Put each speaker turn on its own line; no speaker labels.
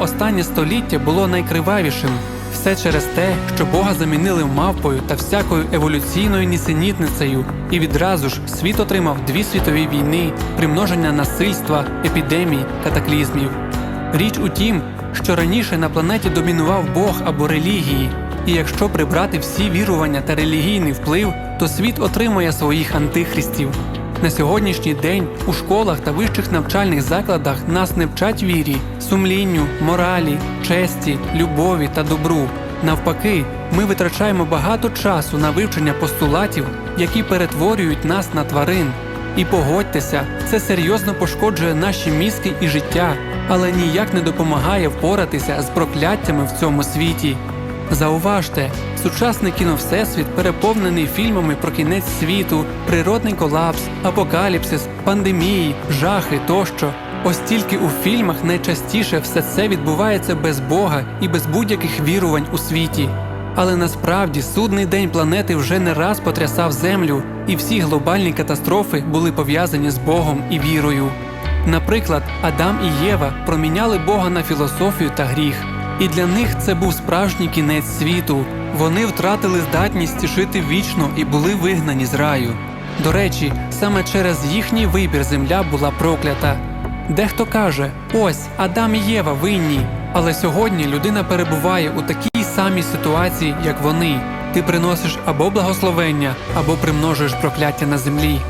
Останнє століття було найкривавішим? Все через те, що Бога замінили мавпою та всякою еволюційною нісенітницею, і відразу ж світ отримав дві світові війни, примноження насильства, епідемій, катаклізмів. Річ у тім, що раніше на планеті домінував Бог або релігії, і якщо прибрати всі вірування та релігійний вплив, то світ отримує своїх антихристів. На сьогоднішній день у школах та вищих навчальних закладах нас не вчать вірі, сумлінню, моралі, честі, любові та добру. Навпаки, ми витрачаємо багато часу на вивчення постулатів, які перетворюють нас на тварин. І погодьтеся, це серйозно пошкоджує наші мізки і життя, але ніяк не допомагає впоратися з прокляттями в цьому світі. Зауважте, сучасний кіновсесвіт переповнений фільмами про кінець світу, природний колапс, апокаліпсис, пандемії, жахи тощо. Ось тільки у фільмах найчастіше все це відбувається без Бога і без будь-яких вірувань у світі. Але насправді судний день планети вже не раз потрясав землю, і всі глобальні катастрофи були пов'язані з Богом і вірою. Наприклад, Адам і Єва проміняли Бога на філософію та гріх, і для них це був справжній кінець світу. Вони втратили здатність жити вічно і були вигнані з раю. До речі, саме через їхній вибір земля була проклята. Дехто каже: ось Адам і Єва винні. Але сьогодні людина перебуває у такій самій ситуації, як вони. Ти приносиш або благословення, або примножуєш прокляття на землі.